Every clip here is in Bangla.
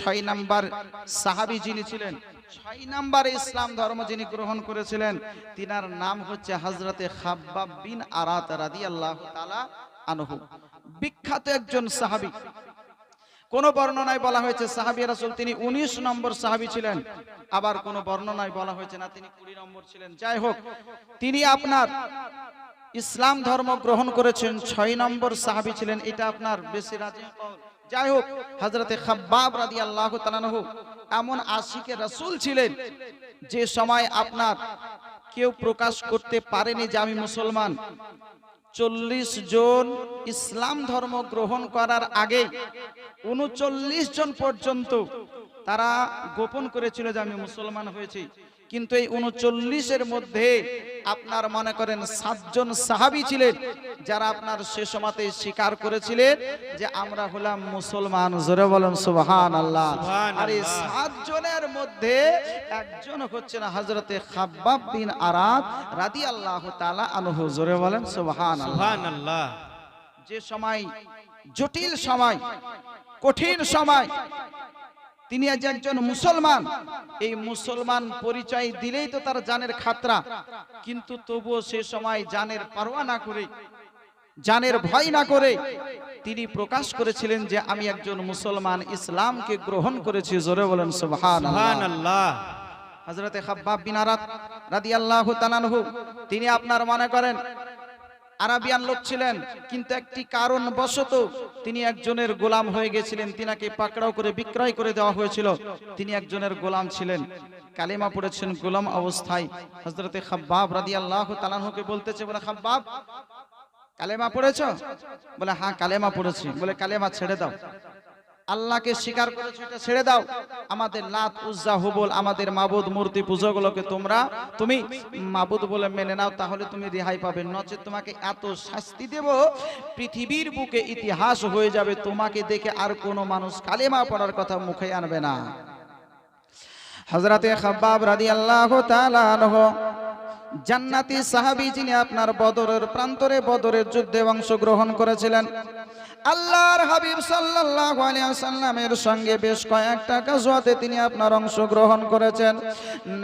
ছয় নাম্বার সাহাবি যিনি ছিলেন, ছয় নাম্বার ইসলাম ধর্ম যিনি গ্রহণ করেছিলেন, তিনার নাম হচ্ছে হজরতে খাব্বাব বিন আরাত রাদিয়াল্লাহু তাআলা আনহু। বিখ্যাত একজন সাহাবী। কোন বর্ণনায় বলা হয়েছে সাহাবী রাসূল তিনি 19 নম্বর সাহাবী ছিলেন, আবার কোন বর্ণনায় বলা হয়েছে না তিনি 20 নম্বর ছিলেন। যাই হোক, তিনি আপনার ইসলাম ধর্ম গ্রহণ করেছেন, ছয় নম্বর সাহাবী ছিলেন, এটা আপনার বেশি রাজি যাই হোক হজরতে খাব্বাব রাদি আল্লাহ এমন আশিকে রাসূল ছিলেন যে সময় আপনার কেউ প্রকাশ করতে পারেনি যে আমি মুসলমান। চল্লিশ জন ইসলাম ধর্ম গ্রহণ করার আগে উনচল্লিশ জন পর্যন্ত তারা গোপন করেছিল যে আমি মুসলমান হয়েছি। কিন্তু এই উনচল্লিশের মধ্যে আপনার মনে করেন সাতজন সাহাবি ছিলেন যারা আপনার সে সময়তে স্বীকার করেছিলেন যে আমরা হলাম মুসলমান। জোরে বলেন সুবহান আল্লাহ আর এই সাতজনের মধ্যে একজন হচ্ছেন হজরতে খাব্বাব বিন আরাদ রাদি আল্লাহ তালা আনহু। জোরে বলেন সুবহান আল্লাহ যে সময় জটিল সময় কঠিন সময় তিনি আজ একজন মুসলমান। এই মুসলমান পরিচয় দিলেই তো তার জানের খাতরা। কিন্তু তবুও সে সময় জানের পারোয়া না করে জানের ভয় না করে তিনি প্রকাশ করেছিলেন যে আমি একজন মুসলমান ইসলামকে গ্রহণ করেছি। জোরে বলেন সুবহানাল্লাহ। হজরতে খাব্বাব বিন আরাত রাদিয়াল্লাহু তিনি আপনার মনে করেন আরাবিয়ান লোক ছিলেন, কিন্তু একটি কারণ বশত তিনি একজনের গোলাম হয়ে গেছিলেন, তিনাকে পাকড়াও করে, বিক্রয় করে দেওয়া হয়েছিল। তিনি একজনের গোলাম ছিলেন। কালেমা পড়েছেন গোলাম অবস্থায়। হজরতে খাব্বাব রাদিয়াল্লাহু তাআলাহুকে বলতেছে, বলে, খাব্বাব, কালেমা পড়েছ? বলে হ্যাঁ কালেমা পড়েছি। বলে, কালেমা ছেড়ে দাও। আল্লাহকে স্বীকার করেছ, এটা ছেড়ে দাও। আমাদের লাত, উজ্জা, হুবল, আমাদের মাবুদ, মূর্তি পুজোগুলোকে তোমরা, তুমি মাবুদ বলে মেনে নাও, তাহলে তুমি রেহাই পাবে। নচেত তোমাকে এত শাস্তি দেব, পৃথিবীর বুকে ইতিহাস হয়ে যাবে, তোমাকে দেখে আর কোনো মানুষ কালেমা পড়ার কথা মুখে আনবে না। হজরতে খাব্বাব রাদিয়াল্লাহু তাআলা আনহু, জান্নাতি সাহাবী যিনি আপনার বদরের প্রান্তরে বদরের যুদ্ধে অংশগ্রহণ করেছিলেন আল্লাহর হাবিব সাল্লাল্লাহু আলাইহি ওয়াসাল্লামের সঙ্গে বেশ কয়েকটা গাজওয়াতে তিনি আপনার অংশগ্রহণ করেছেন।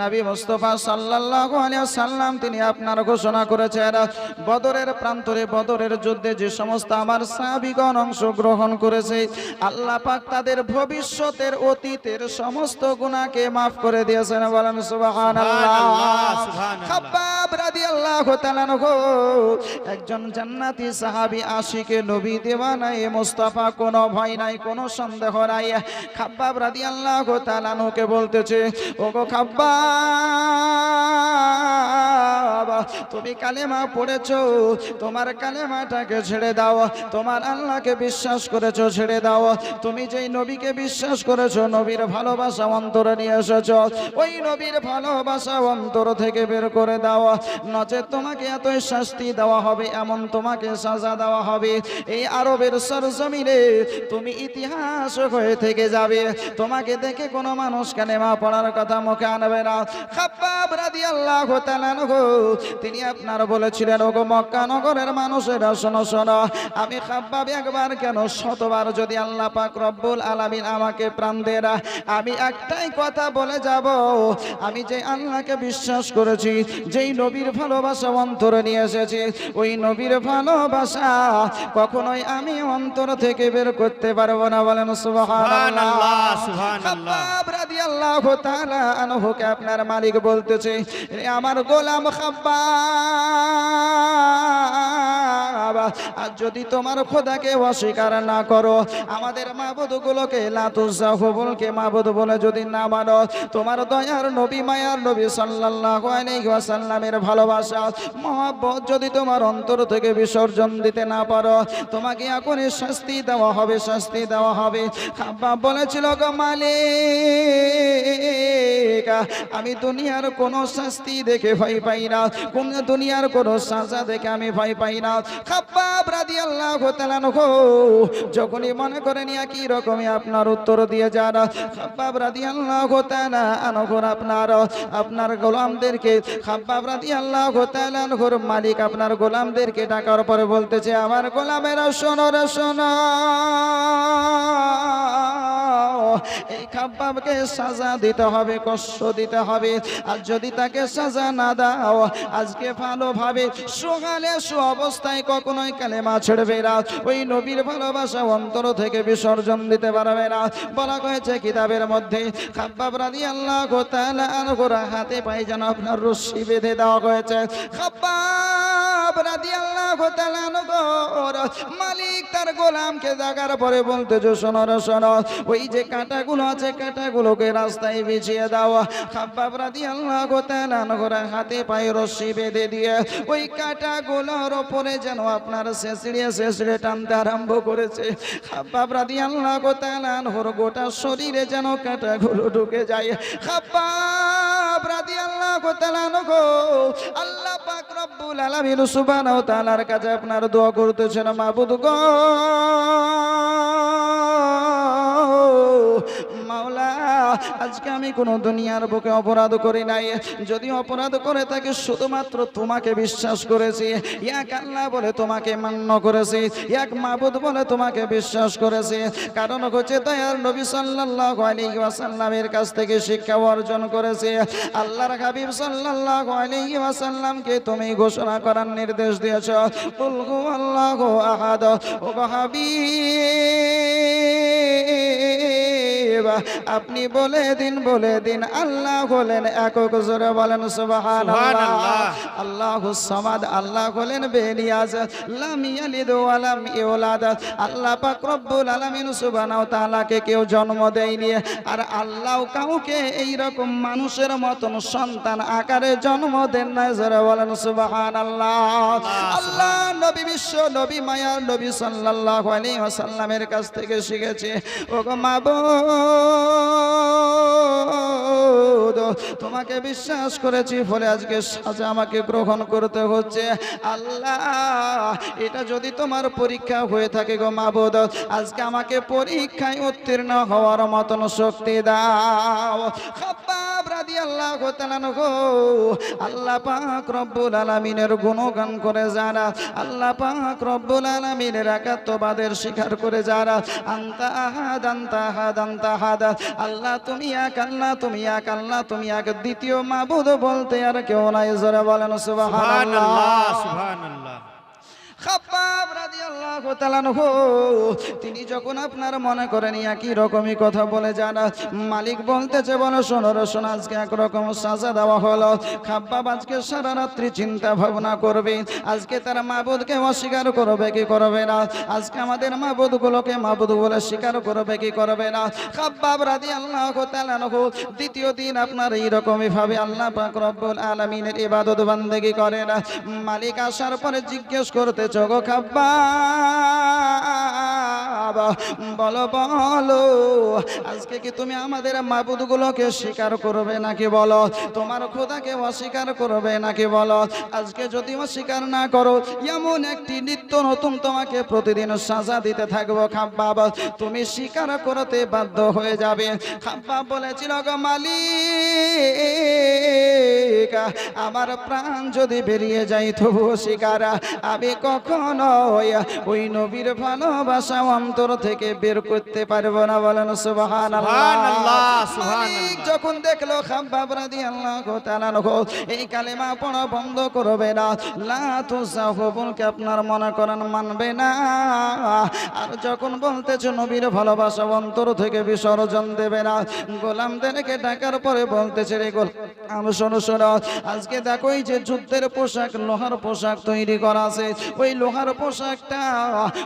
নবী মুস্তাফা সাল্লাল্লাহু আলাইহি ওয়াসাল্লাম তিনি আপনার ঘোষণা করেছেন বদরের প্রান্তরে বদরের যুদ্ধে যে সমস্ত আমার সাহাবীগণ অংশগ্রহণ করেছে আল্লাহ পাক তাদের ভবিষ্যতের অতীতের সমস্ত গুনাহকে মাফ করে দিয়েছেন। বলেন সুবহানাল্লাহ। খাব্বাব রাদিয়াল্লাহু তাআলা একজন জান্নাতি সাহাবী আশিকে নবী দেওয়ানাই মুস্তাফা, কোনো ভয় নাই, কোনো সন্দেহ নাই। খাব্বাব রাদিয়াল্লাহু তাআলা আনহুকে বলতেছে, ওগো খাব্বাব, তুমি কালেমা পড়েছো, তোমার কালেমাটাকে ছেড়ে দাও, তোমার আল্লাহকে বিশ্বাস করেছ, ছেড়ে দাও। তুমি যেই নবীকে বিশ্বাস করেছ, নবীর ভালোবাসা অন্তরে নিয়ে এসেছ। ওই নবীর ভালোবাসা অন্তর থেকে বের করে দাও। নচেত তোমাকে এতই শাস্তি দেওয়া হবে, এমন তোমাকে সাজা দেওয়া হবে। এই আরবের সরজমিনে তুমি ইতিহাস হয়ে থেকে যাবে। তোমাকে দেখে কোনো মানুষ কালেমা পড়ার কথা মুখে আনবে না। আনহু, তিনি আপনার বলেছিলেন, ওগো মক্কা নগরের মানুষেরা, শোনো শোনো, আমি খাব্বাব একবার কেন শতবার যদি আল্লাহ পাক রব্বুল আলামিন আমাকে প্রাণ দেরা আমি একটাই কথা বলে যাব। আমি যে আল্লাহকে বিশ্বাস করেছি, যেই নবীর ভালোবাসা অন্তরে নিয়ে এসেছি, ওই নবীর ভালোবাসা কখনোই আমি অন্তর থেকে বের করতে পারব না বলেন আনহুকে আপনার মালিক বলতেছে আমার গোলাম খাব্বাব আর যদি তোমার খোদাকে অস্বীকার না করো, আমাদের মাবুদগুলোকে হুবুলকে মাবুদ বলে যদি না মানো, তোমার দয়ার নবী, মায়ার নবী সাল্লাল্লাহু ভালোবাসা, মহব্বত যদি তোমার অন্তর থেকে বিসর্জন দিতে না পারো, তোমাকে এখনই শাস্তি দেওয়া হবে, শাস্তি দেওয়া হবে। খাব্বাব বলেছিল, গো মালিক, আমি দুনিয়ার কোনো শাস্তি দেখে ভয় পাই না, কোন দুনিয়ার কোনো সাজা দেখে আমি ভয় পাই না। খাব্বাব রাদিয়াল্লাহু তাআলা নহু যখনই মনে করেন একই রকমই আপনার উত্তর দিয়ে যান খাব্বাব রাদিয়াল্লাহু তাআলা আনহুর আপনার আপনার গোলামদেরকে খাব্বাব রাদিয়াল্লাহু তাআলা আনহুর মালিক আপনার গোলামদেরকে ডাকার পরে বলতেছে, আমার গোলামেরা, শোনো রে, শোনো। এই খাব্বাবকে সাজা দিতে হবে, কষ্ট দিতে হবে। আর যদি তাকে সাজা না দাও, আজকে ভালোভাবে সকালে সু অবস্থায় কখনোই কালেমা ছেড়বে না। ওই নবীর ভালোবাসা অন্তর থেকে বিসর্জন দিতে পারবে না। বলা হয়েছে কিতাবের মধ্যে, খাব্বাব রাদি আল্লাহ হাতে পায়ে যেন আপনার রশ্মি বেঁধে দেওয়া হয়েছে। খাব্বাব রাদি আল্লাহ মালিক তার গোলামকে দেখার পরে বলতে যে শোনো শোনো, ওই যে কাঁটাগুলো আছে, কাঁটাগুলোকে রাস্তায় বিছিয়ে দাও। খাব্বাব রাদি আল্লাহ গোরা হাতে পায়ে রশ্মি বেঁধে দিয়ে ওই কাঁটাগুলোর ওপরে যেন আপনার শেষড়িয়ে শেষড়ে টানতে আরম্ভ করেছে। খাব্বাব রাদি আল্লাহ গোতালানহর গোটা শরীরে যেন কাঁটাগুলো ঢুকে যায়। খাব্বাব রাদি আল্লাহ গোতালানহ আল্লাহ পাক রব্বুল আলামিন সুবহানাহু ওয়া তাআলার কাছে আপনার দোয়া করতেছেন, মাবুদ গো মাওলা, আজকে আমি কোনো দুনিয়ার বুকে অপরাধ করি নাই। যদি অপরাধ করে তাকে শুধুমাত্র তোমাকে বিশ্বাস করেছি। এক আল্লাহ বলে তোমাকে মান্য করেছি, এক মাবুদ বলে তোমাকে বিশ্বাস করেছি। কারণ হচ্ছে দয়ার নবী সাল্লাল্লাহু আলাইহি কাছ থেকে শিক্ষা অর্জন করেছে। আল্লাহর হাবিব সাল্লাল্লাহু আলাইহি তুমি ঘোষণা করার নির্দেশ দিয়েছ। আহাদ, ও হাবিব আপনি বলে দিন বলে দিন। আল্লাহ হলেন একক জোরে বলেন সুবহানাল্লাহ। আল্লাহু সামাদ আল্লাহ হলেন বেনিয়াজ। লাম ইয়ালিদ ওয়া ইউলাদ। আল্লাহ পাক রব্বুল আলামিন সুবহানাহু তাআলাকে কেউ জন্ম দেয়নি। আর আল্লাহ কাউকে এই রকম মানুষের মতন সন্তান আকারে জন্ম দেন না জোরে বলেন সুবহানাল্লাহ। আল্লাহ নবী বিশ্ব নবী মায়ার নবী সাল্লাল্লাহু আলাইহি ওয়াসাল্লামের কাছ থেকে শিখেছে। ওগো মাবুদ তোমাকে বিশ্বাস করেছি, ফলে আজকে সাজা আমাকে গ্রহণ করতে হচ্ছে। আল্লাহ, এটা যদি তোমার পরীক্ষা হয়ে থাকে গো মাবুদ, আজকে আমাকে পরীক্ষায় উত্তীর্ণ হওয়ার মতন শক্তি দাও। আল্লাহ আল্লাহ আহাদ আল্লাহ, তুমি এক, আল্লাহ, তুমি এক, আল্লাহ, তুমি এক। দ্বিতীয় মাবুদ বলতে আর কেউ নাই। জোরে বলেন সুবহানাল্লাহ সুবহানাল্লাহ। তিনি যখন আপনার মনে করেন একই রকমই কথা বলে যান মালিক বলতেছে বলো শোনো রে শোনো আজকে একরকম সাজা দেওয়া হলো। খাব্বাব আজকে সারা রাত্রি চিন্তা ভাবনা করবে। আজকে তার মাবুদকে অস্বীকার করবে কি করবে না? আজকে আমাদের মাবুদ গুলোকে মাবুদ বলে স্বীকার করবে কি করবে না? রাদিয়াল্লাহু তাআলা আনহু, দ্বিতীয় দিন আপনার এইরকমই ভাবে আল্লাহ পাক রব্বুল আলামিনের ইবাদত বান্দেগি করেন। মালিক আসার পরে জিজ্ঞেস করতেছ গো খাব্বাব বলো বলো, আজকে কি তুমি আমাদের মাবুদগুলোকে স্বীকার করবে নাকি বলো? তোমার খোদাকে অস্বীকার করবে নাকি বলো? আজকে যদি অস্বীকার না করো, এমন একটি নিত্য নতুন তোমাকে প্রতিদিন সাজা দিতে থাকব, খাব্বাব। তুমি স্বীকার করতে বাধ্য হয়ে যাবে। খাব্বাব বলেছিল, গো মালিক, আমার প্রাণ যদি বেরিয়ে যাই তবুও শিকার আমি কখনো ওই নবীর ভালোবাসা অন্তর থেকে বের করতে পারব না বলেন সুবহান। যখন দেখল খাব্বাব এই কালেমা পড়া বন্ধ করবে না। লা আপনার মনে করেন মানবে না। আর যখন বলতেছে নবীর ভালোবাসা অন্তর থেকে বিসর্জন দেবে না গোলামদেরকে ডাকার পরে বলতেছে রে গোলাম শোনো শোনো আজকে দেখো এই যে যুদ্ধের পোশাক লোহার পোশাক তৈরি করা আছে। ওই লোহার পোশাকটা,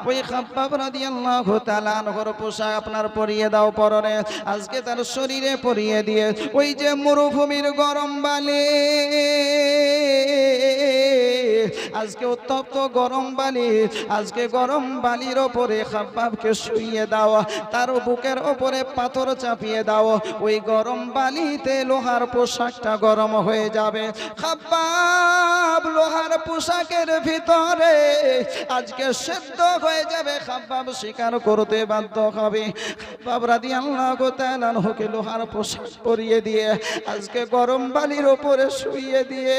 ওই খাব্বাব রাদিয়াল্লাহু তাআলা আনহুর পোশাক আপনার পরিয়ে দাও পরনে, আজকে তার শরীরে পরিয়ে দিয়ে, ওই যে মরুভূমির গরম বালি। আজকে উত্তপ্ত গরম বালি, আজকে গরম বালির ওপরে খাব্বাবকে শুইয়ে দাও, তার বুকের ওপরে পাথর চাপিয়ে দাও, ওই গরম বালিতে লোহার পোশাকটা গরম হয়ে যাবে। খাব্বাব, লোহার পোশাকের ভিতরে আজকে সেদ্ধ হয়ে যাবে, খাব্বাব স্বীকার করতে বাধ্য হবে। খাব্বাব রাদিয়াল্লাহু তাআলা আনহুকে লোহার পোশাক পরিয়ে দিয়ে, আজকে গরম বালির ওপরে শুইয়ে দিয়ে,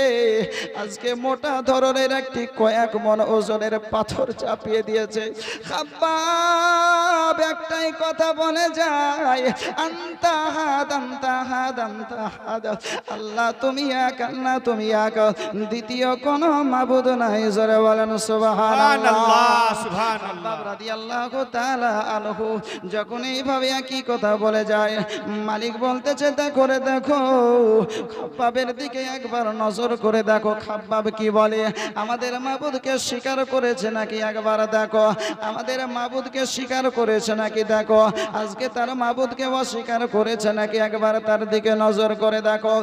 আজকে মোটা ধরনের ওজনের একটি কয়েক মন ওজনের পাথর চাপিয়ে দিয়েছে। খাব্বাব একটাই কথা বলে যায় আন্তাহাদ আন্তাহাদ আন্তাহাদ আল্লাহ তুমি এক আল্লাহ তুমি এক। দ্বিতীয় কোন মাবুদ নাই জোরে বলেন সুবহানাল্লাহ। সুবহানাল্লাহ সুবহানাল্লাহ। রাদিয়াল্লাহু তাআলা আনহু যখন এইভাবে একই কথা বলে যায় মালিক বলতেছে তা করে দেখো খাব্বাবের দিকে একবার নজর করে দেখো খাব্বাব কি বলে? আমাদের মাবুদকে স্বীকার করেছে নাকি একবার দেখো? আমাদের মাবুদকে স্বীকার করেছে নাকি দেখো? আজকে তার মাবুদকে অস্বীকার করেছে নাকি একবার তার দিকে নজর করে দেখো?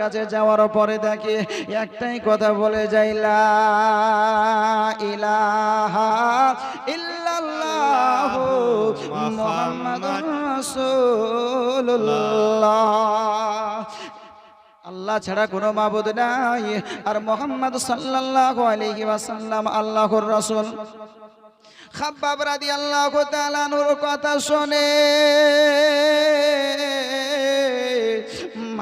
কাছে যাওয়ার পরে দেখে একটাই কথা বলে যাইলা ইলাহা ইল্লাল্লাহ মুহাম্মাদুর রাসূলুল্লাহ। আল্লাহ ছাড়া কোনো মাবুদ নাই। আর মোহাম্মদ সাল্লাল্লাহু আলাইহি ওয়াসাল্লাম আল্লাহর রাসূল। খাব্বাব রাদিয়াল্লাহু তাআলা নূর কথা শুনে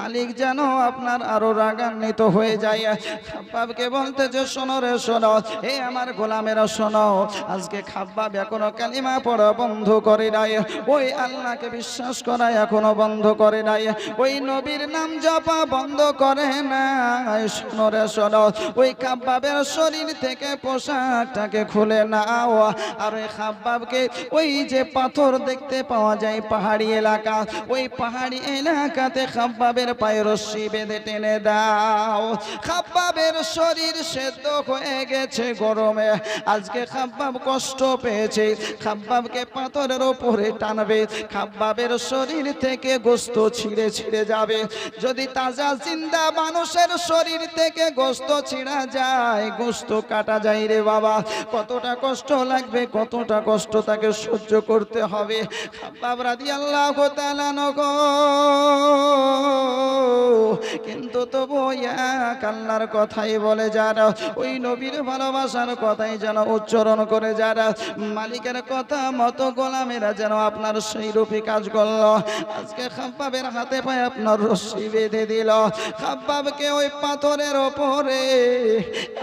মালিক যেন আপনার আরও রাগান্বিত হয়ে যায়। খাব্বাবকে বলতে যে, শোনো রে, শোনো হে আমার গোলামেরা, শোনো, আজকে খাব্বাব এখনও কালিমা পড়া বন্ধ করে নাই। ওই আল্লাহকে বিশ্বাস করা এখনও বন্ধ করে নাই। ওই নবীর নাম জপা বন্ধ করে না শোনো রে, শোনো, ওই খাব্বাবের শরীর থেকে পোশাকটাকে খুলে নাও। আর ওই খাব্বাবকে ওই যে পাথর দেখতে পাওয়া যায় পাহাড়ি এলাকা, ওই পাহাড়ি এলাকাতে খাব্বাবের পায়ে রশ্মি বেঁধে টেনে দাও। খাব্বাবের শরীর সেদ্ধ হয়ে গেছে গরমে। আজকে খাব্বাব কষ্ট পেয়েছে। খাব্বাবকে পাথরের ওপরে টানবে। খাব্বাবের শরীর থেকে গোস্ত ছিঁড়ে ছিঁড়ে যাবে। যদি তাজা জিন্দা মানুষের শরীর থেকে গোস্ত ছিঁড়া যায়, গোস্ত কাটা যায় রে বাবা। কতটা কষ্ট লাগবে, কতটা কষ্ট তাকে সহ্য করতে হবে। খাব্বাব রাদিয়াল্লাহু তাআলা নগো কিন্তু তবু এক আল্লাহর কথাই বলে, যারা ওই নবীর ভালোবাসার কথাই যেন উচ্চারণ করে, যারা মালিকের কথা মতো গোলামেরা যেন আপনার সেই রূপে কাজ করল। আজকে খাব্বাবের হাতে পায়ে আপনার রশ্মি বেঁধে দিল। খাব্বাবকে ওই পাথরের ওপরে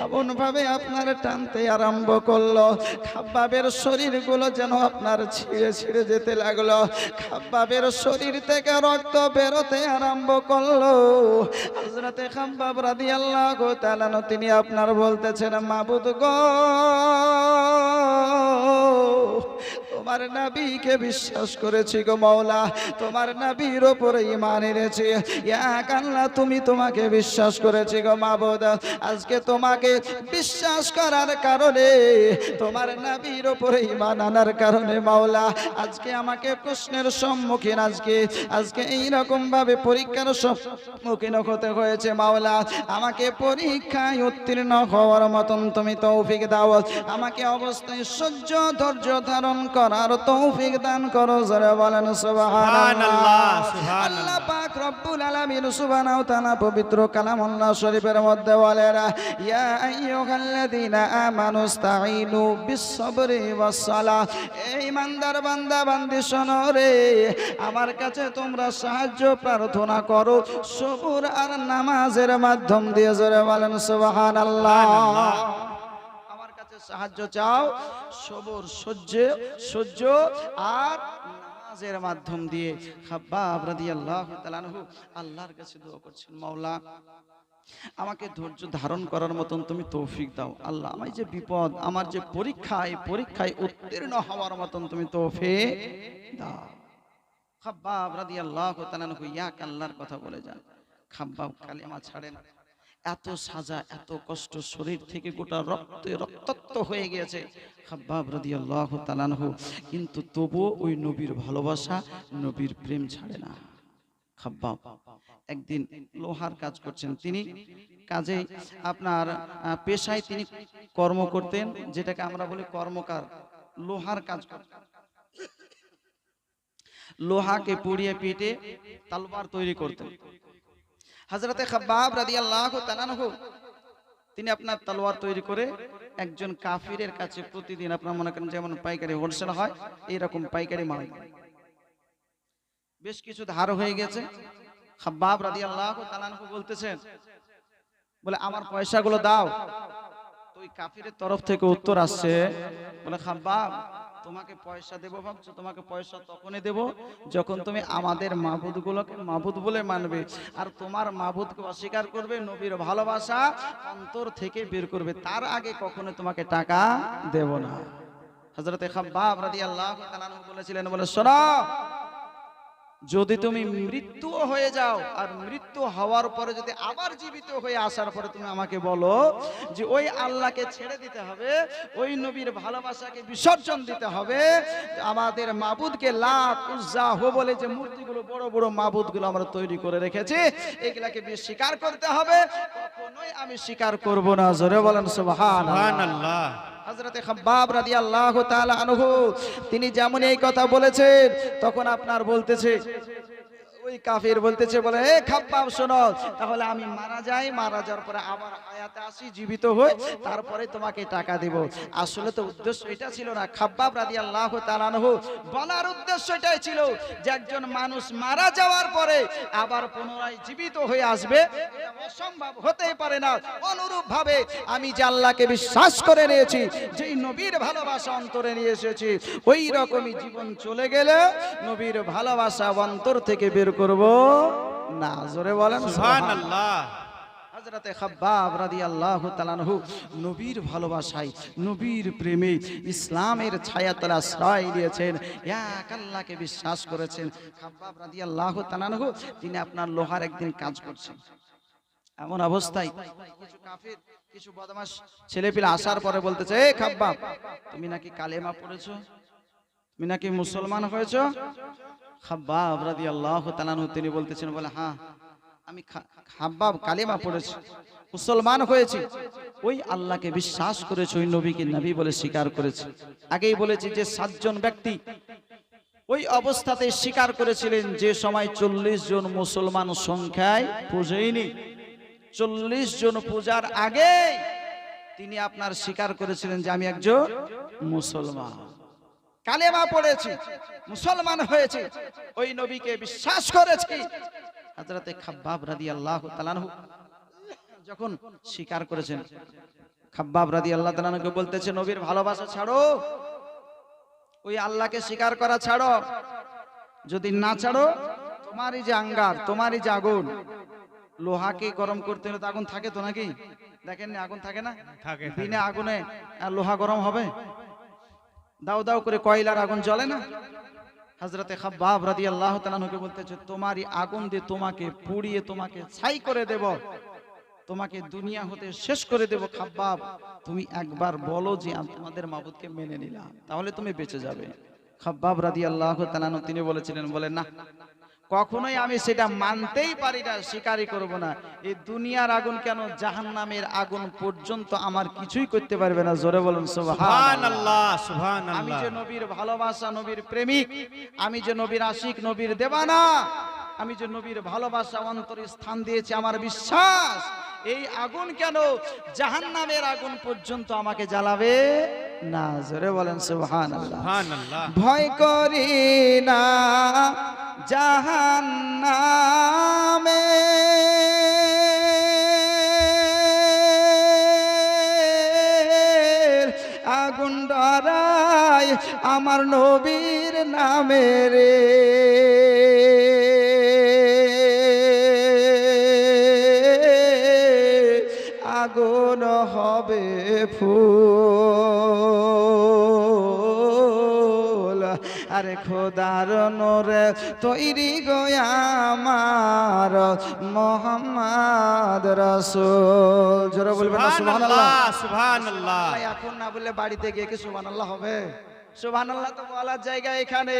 এমন ভাবে আপনার টানতে আরম্ভ করল। খাব্বাবের শরীরগুলো যেন আপনার ছিঁড়ে ছিঁড়ে যেতে লাগল। খাব্বাবের শরীর থেকে রক্ত বেরোতে আরম্ভ করল। হযরতে খাব্বাব রাদিয়াল্লাহু তাআলা আনহু, তিনি আপনার বলতেছেন, মাবুদ গো, তোমার নবীকে বিশ্বাস করেছি গো মাওলা, তোমার নবীর উপরে ঈমান এনেছি। আল্লাহ তুমি তোমাকে বিশ্বাস করেছি গো মাবুদ। আজকে তোমাকে বিশ্বাস করার কারণে, তোমার নবীর উপরে ঈমান আনার কারণে মাওলা, আজকে আমাকে প্রশ্নের সম্মুখীন আজকে আজকে এই রকম ভাবে পরীক্ষার সম্মুখীন হতে হয়েছে মাওলা। আমাকে পরীক্ষায় উত্তীর্ণ হওয়ার মতন তুমি তৌফিক দাও। আমাকে অবস্থায় সহ্য ধৈর্য ধারণ করার তৌফিক দান করো জোরে বলেন সুবহানাল্লাহ। সুবহানাল্লাহ, আল্লাহ পাক রব্বুল আলামিন সুবহানাহু তাআলা পবিত্র কালামুল্লাহ শরীফের মধ্যে বলেন ইয়া আইয়ুহাল্লাযীনা আমানু ইসতাঈনু বিস-সাবরি ওয়াস-সালাহ। এই ইমানদার বান্দা বান্দি শোনো রে। আমার কাছে তোমরা সাহায্য প্রার্থনা করো। সবুর আর নামাজের মাধ্যম দিয়ে জোরে বলেন, সুবহানাল্লাহ। আমার কাছে সাহায্য চাও, সবর, সহ্য সহ্য আর নামাজের মাধ্যম দিয়ে। খাব্বাব রাদিয়াল্লাহু তাআলা আল্লাহর কাছে দোয়া করছেন, মাওলা, আমাকে ধৈর্য ধারণ করার মতন তুমি তৌফিক দাও। আল্লাহ আমার যে বিপদ, আমার যে পরীক্ষা, এই পরীক্ষায় উত্তীর্ণ হওয়ার মতন তুমি তৌফিক দাও। খাব্বাব রাদিয়াল্লাহু তাআলা ইয়াক আল্লাহর কথা বলে যান। খাব্বাব কালিমা ছাড়ে না এত সাজা, এত কষ্ট শরীর থেকে গোটা রক্ত রক্তাক্ত হয়ে গিয়েছে। খাব্বাব রাদিয়াল্লাহু তাআলা কিন্তু তবুও ওই নবীর ভালোবাসা, নবীর প্রেম ছাড়ে না। খাব্বাব, একদিন লোহার কাজ করছেন। তিনি কাজে আপনার পেশায় তিনি কর্ম করতেন, যেটাকে আমরা বলি কর্মকার। লোহার কাজ করতেন। লোহাকে পুড়িয়ে পিটে তালবার তৈরি করতেন। হজরতে খাব্বাব রাদিয়াল্লাহু তাআলা আনহু, তিনি আপনার তলোয়ার তৈরি করে একজন কাফিরের কাছে প্রতিদিন আপনার মনে করেন যেমন পাইকারি হোলসেল হয়, এইরকম পাইকারি মাল। বেশ কিছু ধার হয়ে গেছে। খাব্বাব রাদিয়াল্লাহু তাআলা আনহু বলতেছেন, বলে, আমার পয়সাগুলো দাও। তো ওই কাফিরের তরফ থেকে উত্তর আসছে, বলে, খাব্বাব তোমাকে পয়সা দেবো ভাবছ? তোমাকে পয়সা তখনই দেব যখন তুমি আমাদের মাবুদ গুলোকে মাবুদ বলে মানবে। আর তোমার মাহবুদকে অস্বীকার করবে, নবীর ভালোবাসা অন্তর থেকে বের করবে। তার আগে কখনো তোমাকে টাকা দেব না। হজরতে খাব্বাব রাদিয়াল্লাহু তাআলা বলেছিলেন, বলে শোনো যদি তুমি মৃত্যু হয়ে যাও আর মৃত্যু হওয়ার পরে যদি আবার জীবিত হয়ে আসার পরে তুমি আমাকে বলো যে ওই আল্লাহকে ছেড়ে দিতে হবে, ওই নবীর ভালোবাসাকে বিসর্জন দিতে হবে, আমাদের মাবুদকে উজ্জা হো বলে যে মূর্তিগুলো, বড় বড় মাবুদগুলো আমরা তৈরি করে রেখেছি, এগুলাকে স্বীকার করতে হবে, কখনোই আমি স্বীকার করব না। জোরে বলেন সুবহান সুবহানাল্লাহ। তিনি যেমন এই কথা বলেছেন তখন আপনার বলতেছে ওই কাফির বলতেছে, বলে এ খাব্বাব, শোনো, তাহলে আমি মারা যাই, মারা যাওয়ার পরে আবার হায়াতে আসি, জীবিত হই, তারপরে তোমাকে টাকা দেব। আসলে তো উদ্দেশ্য এটা ছিল না। খাব্বাব রাদিয়াল্লাহু তাআলা বলার উদ্দেশ্য এটাই ছিল যে একজন মানুষ মারা যাওয়ার পরে আবার পুনরায় জীবিত হয়ে আসবে অসম্ভব হতেই পারে না। অনুরূপ ভাবে আমি যে আল্লাহকে বিশ্বাস করে নিয়েছি, যেই নবীর ভালোবাসা অন্তরে নিয়ে এসেছি, ওই রকমই জীবন চলে গেলে নবীর ভালোবাসা অন্তর থেকে বের করব? না জোরে বলেন সুবহানাল্লাহ। খাব্বাব নবীর ভালোবাসায় নবীর প্রেমে ইসলামের ছায়াতলে আশ্রয় দিয়েছেন এক আল্লাহকে বিশ্বাস করেছেন। খাব্বাব তিনি আপনার লোহার একদিন কাজ করছেন। এমন অবস্থায় কিছু কাফির কিছু বদমাশ ছেলেপিলে আসার পরে বলতেছে এ খাব্বাব তুমি নাকি কালেমা পড়েছো? তুমি নাকি মুসলমান হয়েছো? খাব্বাব রাদিয়াল্লাহু তাআলা আনহু, তিনি বলতেছেন, বলে হ্যাঁ আমি খাব্বাব কালেমা পড়েছি, মুসলমান হয়েছি। ওই আল্লাহকে বিশ্বাস করেছে, ওই নবীকে নবী বলে স্বীকার করেছে। আগেই বলেছি যে সাতজন ব্যক্তি ওই অবস্থাতে স্বীকার করেছিলেন যে সময় চল্লিশ জন মুসলমান সংখ্যায় পুজোয়নি। চল্লিশ জন পূজার আগে তিনি আপনার স্বীকার করেছিলেন যে আমি একজন মুসলমান। কালেমা পড়েছি মুসলমান হয়েছে ওই নবীকে বিশ্বাস করেছি। হযরতে খাব্বাব রাদিয়াল্লাহু তাআলাহু যখন স্বীকার করেছেন খাব্বাব রাদিয়াল্লাহু তাআলাকে বলতেছে নবীর ভালোবাসা ছাড়ো ওই আল্লাহকে স্বীকার করা ছাড়ো। যদি না ছাড়ো তোমারই যে আঙ্গার তোমারই যে আগুন লোহাকে গরম করতে হলে তো আগুন থাকে তো নাকি? দেখেন না, আগুন থাকে না? থাকে বিনা আগুনে লোহা গরম হবে? দাও দাও করে কয়লার আগুন জ্বলে না? হাজরতে খাব্বাব আল্লাহ তালানুকে বলতেছে, তোমারই আগুন দিয়ে তোমাকে পুড়িয়ে তোমাকে ছাই করে দেব। তোমাকে দুনিয়া হতে শেষ করে দেব, খাব্বাব। তুমি একবার বলো যে আমি তোমাদের মাবুদকে মেনে নিলাম। তাহলে তুমি বেঁচে যাবে। খাব্বাব রাদি আল্লাহ তালানু তিনি বলেছিলেন, বলে না কখনোই আমি সেটা মানতেই পারি না স্বীকারই করব না। এই দুনিয়ার আগুন কেন জাহান্নামের আগুন পর্যন্ত আমার কিছুই করতে পারবে না? জোরে বলুন সুবহানাল্লাহ সুবহানাল্লাহ। আমি যে নবীর ভালোবাসা নবীর প্রেমিক আমি যে নবীর আশিক নবীর দেবানা আমি যে নবীর ভালোবাসা অন্তরে স্থান দিয়েছি আমার বিশ্বাস এই আগুন কেন জাহান্নামের আগুন পর্যন্ত আমাকে জ্বালাবে? না জোরে বলেন সুবহানাল্লাহ। ভয় করি না জাহান্নামে। আগুন ডরায় আমার নবীর নামে রে। আগুন হবে ফুল নোরে তৈরি আমার মোহাম্মদ রসুল। জোরে বলবেন না সুবহানাল্লাহ সুবহানাল্লাহ। এখন না বললে বাড়িতে গিয়ে কি সুবহানাল্লাহ হবে? সুবহানাল্লাহ তো বলার জায়গা এখানে।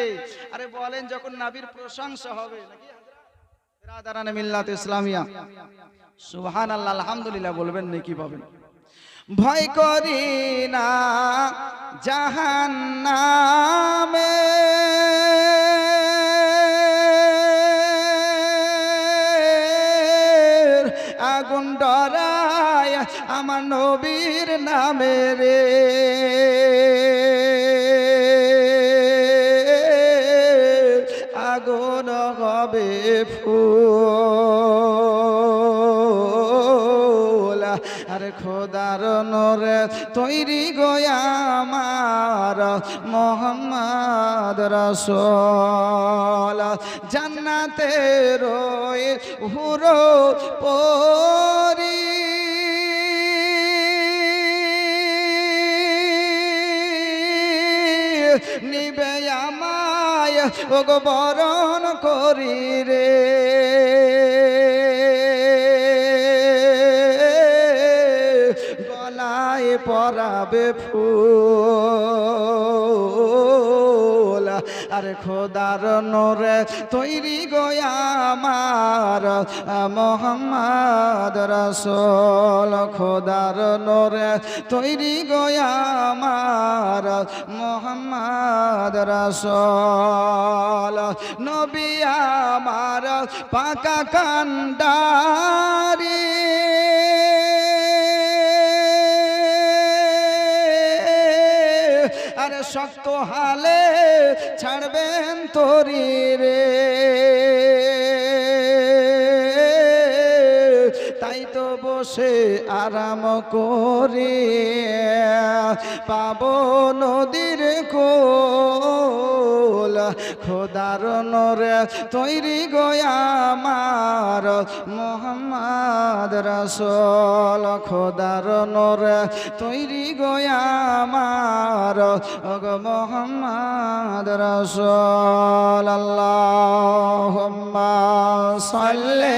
আরে বলেন যখন নাবির প্রশংসা হবে নাকি রাদারানে মিল্লাত ইসলামিয়া। সুবহানাল্লাহ আলহামদুলিল্লাহ বলবেন নাকি পাবেন। ভয় করি না জাহান্নামে। নবীর নামে রে। আগুন হবে ফুল। খোদার নোরে তৈরি গোয়া আমার মোহাম্মদ রসোল। জান্নাতে রয়ে হুরো পরি ওগো বরণ করি রে। গলায় পরাবে ফুল। আরে খোদার নোরে তৈরি গোয়া আমার, মোহাম্মদ রসোল খোদার নোরে তৈরি গোয়া আমার, মোহাম্মদ রসোল নবী আমার পাকা কান্ডারি ছাড়বেন তোরে রে। বসে আরাম করে পাবো নদীর কোল খোদার নরে তৈরি গোয়া আমার মোহাম্মদ রসল। খোদার নরে তৈরি গোয়া আমার, ওগ মোহাম্মদ রসল। আল্লাহ সাল্লে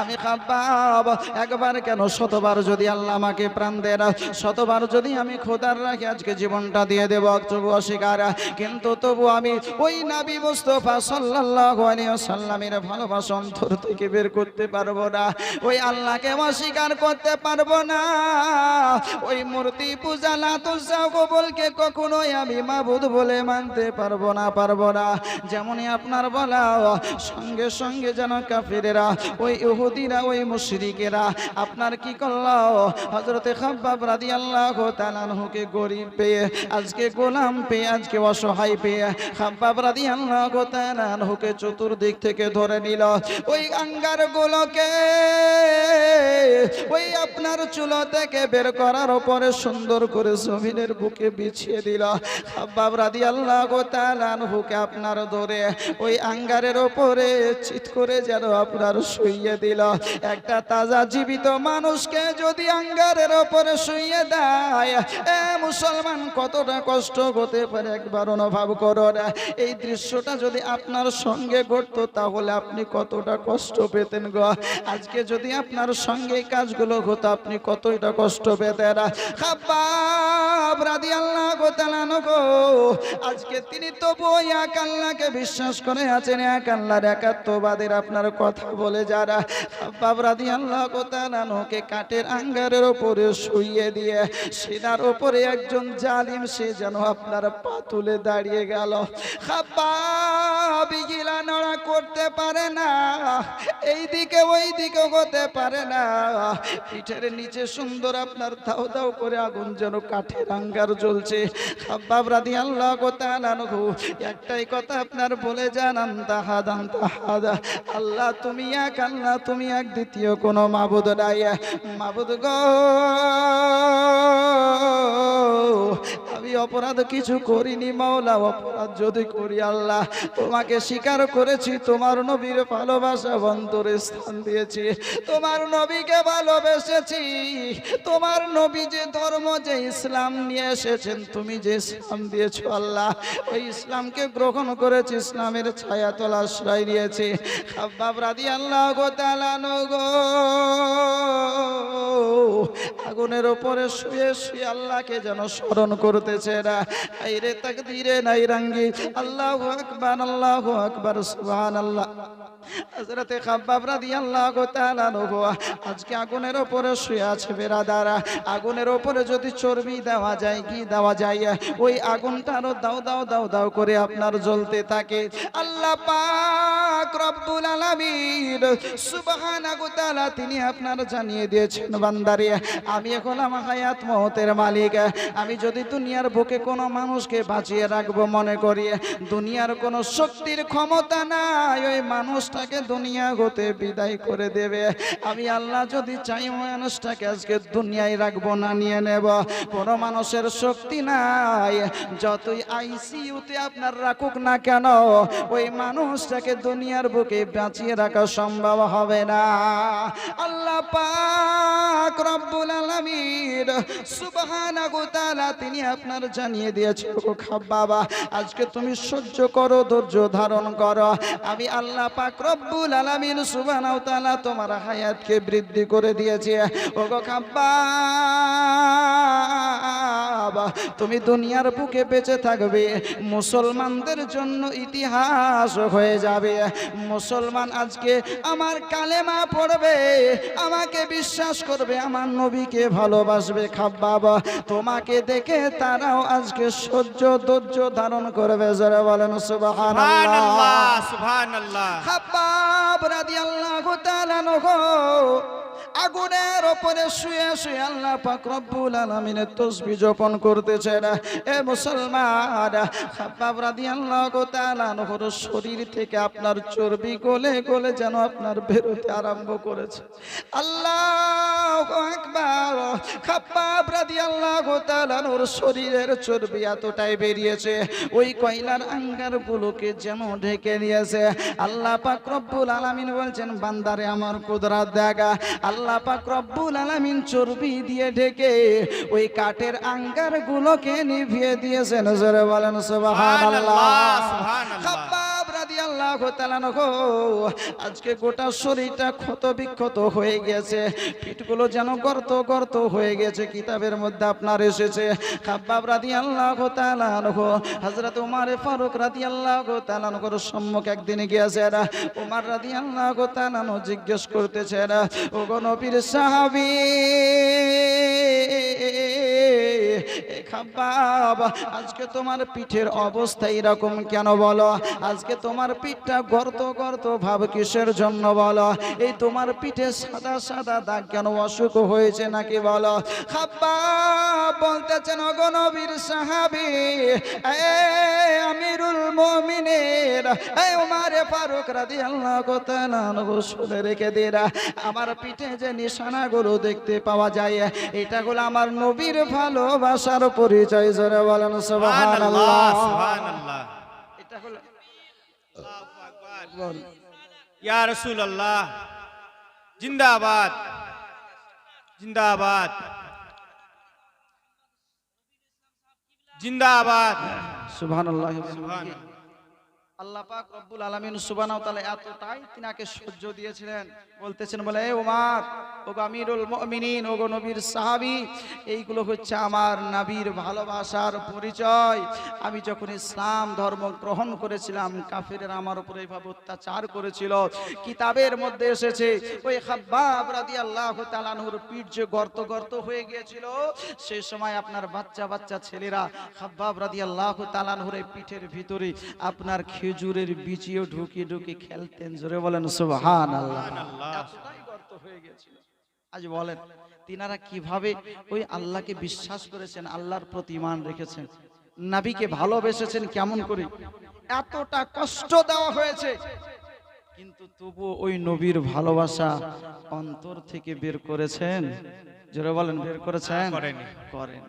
আমি খাব্বাব একবার কেন, শতবার যদি আল্লাহ আমাকে প্রাণ দেন শতবার যদি আমি খোদার রাখি, আজকে জীবনটা দিয়ে দেব তবু অস্বীকার। কিন্তু তবু আমি ওই নাবি মুস্তফা সাল্লাল্লাহু আলাইহি ওয়াসাল্লামের ভালোবাসা অন্তর থেকে বের করতে পারব না। ওই আল্লাহকে অস্বীকার করতে পারব না। ওই মূর্তি পূজা লাতুসা কবলকে কখনোই আমি মাবুদ বলে মানতে পারব না পারব না। যেমনই আপনার বলা সঙ্গে সঙ্গে যেন কাফিরেরা ওই ইহুদিরা ওই মুশরিকেরা। আপনার কি করল? হজরতে খাব্বাব রাদিয়াল্লাহু তাআলাকে গরিব পেয়ে, আজকে গোলাম পেয়ে, আজকে অসহায় পেয়ে খাব্বাব রাদিয়াল্লাহু তাআলাকে চতুর্দিক থেকে ধরে নিল। ওই আঙ্গার গুলোকে, ওই আপনার চুলো থেকে বের করার পরে সুন্দর করে জমিনের বুকে বিছিয়ে দিল। খাব্বাব রাদিয়াল্লাহু তাআলাকে আপনার ধরে ওই আঙ্গারের ওপরে চিৎ করে যেন আপনার শুইয়ে দিল। একটা তাজা জীবিত মানুষকে যদি আঙ্গারের ওপরে শুইয়ে দেয়, এ মুসলমান কতটা কষ্ট হতে পারে একবার অনুভব করুন এই দৃশ্যটা যদি আপনার সঙ্গে ঘটতো, তাহলে আপনি কতটা কষ্ট পেতেন গো। আজকে যদি আপনার সঙ্গে এই কাজগুলো হতো, আপনি কতটা কষ্ট পেতেন। তাআলা গো, আজকে তিনি তবু এক আল্লাহকে বিশ্বাস করে আছেন, এক আল্লাহর একাত্মবাদের আপনার কথা বলে যারা কাঠের আঙ্গারের ওপরে শুইয়ে দিয়ে সেনার উপরে একজন জালিম সে যেন আপনার পা তুলে দাঁড়িয়ে গেল। খাব্বাব গিলা নড়া করতে পারে না এই দিকে ওই দিকে হতে পারে না। পিঠের নিচে সুন্দর আপনার দাও দাও করে আগুন যেন কাঠের আঙ্গার জ্বলছে। একটাই কথা আপনার বলে যান আন্তাহাদ আন্তাহাদ আল্লাহ, তুমি এক, আল্লাহ, তুমি এক, দ্বিতীয় কোনো মাবুদ নাই। মাবুদ গো আমি অপরাধ কিছু করিনি, মাওলা, অপরাধ যদি করি আল্লাহ, তোমাকে স্বীকার করেছি, তোমার নবীর ভালোবাসা অন্তরে স্থান দিয়েছি, তোমার নবীকে ভালোবেসেছি, তোমার নবী যে ধর্ম, যে ইসলাম নিয়ে এসেছেন, তুমি যে ইসলাম দিয়েছ আল্লাহ, ওই ইসলামকে গ্রহণ করেছি, ইসলামের ছায়া তোলা আশ্রয় নিয়েছি। আব্বাব রাদি আল্লাহ গো তালানো গো। আগুনের ওপরে শুয়ে শুয়ে আল্লাহকে যেন স্মরণ করতেছে না রে ধীরে নাই রাঙ্গি। আল্লাহ আকবার আকবর আকবার, সুবহানাল্লাহ। হযরতে খাব্বাব রাদিয়াল্লাহু তাআলা আনহু, আজকে আগুনের ওপরে শুয়ে আছে বেরাদারা। আগুনের ওপরে যদি চর্বি দেওয়া যায় কি দেওয়া যায়, ওই আগুনটা আরও দাও দাও দাও দাও করে আপনার জ্বলতে থাকে। আল্লাহ পাক রব্বুল আলামিন সুবহানাহু তাআলা তিনি আপনার জানিয়ে দিয়েছেন, বান্দারে, আমি এখন আমার হায়াত মহতের মালিক। আমি যদি দুনিয়ার বুকে কোনো মানুষকে বাঁচিয়ে রাখব মনে করি, দুনিয়ার কোনো শক্তির ক্ষমতা নাই, ওই মানুষটাকে দুনিয়া হতে বিদায় করে দেবে। আমি আল্লাহ যদি চাই মানুষটাকে আজকে দুনিয়ায় রাখব না, নিয়ে নেব। কোনো মানুষের শক্তি নাই। যতই আইসিইউতে আপনার রাখুক না কেন, ওই মানুষটাকে দুনিয়ার বুকে বাঁচিয়ে রাখা সম্ভব হবে না। আল্লাহ পাক রব্বুল আলামিন, সুবহানাহু তাআলা তিনি আপনার জানিয়ে দিয়েছে, ও বাবা, আজকে তুমি সহ্য করো, ধৈর্য ধারণ করো। আমি আল্লাহ পাক রব্বুল আলামিন সুবহানাহু তাআলা তোমার হায়াতকে বৃদ্ধি করে দিয়েছে। ও গো খাব্বাব তুমি দুনিয়ার বুকে বেঁচে থাকবে মুসলমানদের জন্য ইতিহাস হয়ে যাবে। মুসলমান আজকে আমার কালেমা পড়বে আমাকে বিশ্বাস করবে আমার নবীকে ভালোবাসবে। খাব্বাব তোমাকে দেখে তারাও আজকে সহ্য ধৈর্য ধারণ করবে যারা বলেন সুবহানাল্লাহ। সুবহানাল্লাহ খাব্বাব রাদিয়াল্লাহু তাআলা নহো আগুনের ওপরে শুয়ে শুয়ে আল্লাহ পাক রব্বুল আলামিনের তসবিহ জপন করতেছেন। এ মুসলমান খাব্বাব রাদিয়াল্লাহু তাআলা নহর শরীর থেকে আপনার চর্বি গলে গলে যেন আপনার বেরোতে আরম্ভ করেছে। আল্লাহু আকবার খাব্বাব রাদিয়াল্লাহু তাআলা নহর শরীরের চর্বি এতটাই বেরিয়েছে। ওই কয়লার আঙ্গার গুলোকে যেন ঢেকে দিয়েছে আল্লাহ পাক রব্বুল আলামিন বলছেন, বান্দারে আমার কুদরাত দেখা। আল্লাহ পাক রব্বুল আলামিন চর্বি দিয়ে ঢেকে ওই কাঠের আঙ্গার গুলোকে নিভিয়ে দিয়েছেন জোরে বলেন সুবহানাল্লাহ সুবহানাল্লাহ। আজকে গোটা শরীরটা ক্ষত বিক্ষত হয়ে গেছে। পিঠগুলো যেন গর্ত গর্ত হয়ে গেছে কিতাবের মধ্যে আপনার এসেছে। খাব্বাব রাদিয়াল্লাহু তাআলা নহু, হযরত ওমর ফারুক রাদিয়াল্লাহু তাআলা নহর সম্মুখে একদিন গিয়েছেন ওমর রাদিয়াল্লাহু তাআলা নহু জিজ্ঞেস করতেছেন ও গো সাহাবী খাব্বাব আজকে তোমার পিঠের অবস্থা এরকম কেন বলো? আজকে তোমার পিঠটা গর্ত গর্ত ভাব কিসের জন্য বলো? এই তোমার পিঠে সাদা সাদা দাগ কেন অসুখ হয়েছে নাকি বলো? খাব্বাব বলতেছেন অগনবীর সাহাবি আমিরুল মুমিনের উমারে ফারুক রাদিয়াল্লাহু তাআলা আনহু রেখে দিরা আমার পিঠে যে নিশানাগুলো দেখতে পাওয়া যায় এটা হলো আমার নবীর ভালোবাসার পরিচয় জোরে বলেন সুবহানাল্লাহ। সুবহানাল্লাহ সুবহানাল্লাহ। এটা হলো আল্লাহু আকবার। ইয়া রাসূলুল্লাহ। জিন্দাবাদ। জিন্দাবাদ। জিন্দাবাদ। সুবহানাল্লাহ। সুবহানাল্লাহ। আল্লাহ পাক রব্বুল আলামিন সুবহানাহু ওয়া তাআলা এতটাই তিনাকে সহ্য দিয়েছিলেন। বলতেছেন, বলে ওমর ওগো আমিরুল মুমিনিন, ওগো নবীর সাহাবী, এইগুলো হচ্ছে আমার নবীর ভালোবাসার পরিচয়। আমি যখন ইসলাম ধর্ম গ্রহণ করেছিলাম, কাফিরের আমার উপরে এইভাবে অত্যাচার করেছিল। কিতাবের মধ্যে এসেছে, ওই খাব্বাব রাদিয়াল্লাহু তাআলা নূর পিঠ যে গর্ত গর্ত হয়ে গিয়েছিল সেই সময় আপনার বাচ্চা বাচ্চা ছেলেরা খাব্বাব রাদিয়াল্লাহু তাআলা নূর পিঠের ভিতরে আপনার খেজুরের বিচিও ঢুকিয়ে ঢুকিয়ে খেলতেন। জোরে বলেন সুবহানাল্লাহ। এতটাই গর্ত হয়ে গিয়েছিল আজ বলেন তিনারা কীভাবে ওই আল্লাহকে বিশ্বাস করেছেন আল্লাহর প্রতি ইমান রেখেছেন নাবিকে ভালোবেসেছেন কেমন করে? এতটা কষ্ট দেওয়া হয়েছে। কিন্তু তবু ওই নবীর ভালোবাসা অন্তর থেকে বের করেছেন। জোরে বলেন বের করেছেন? করেনি। করেন।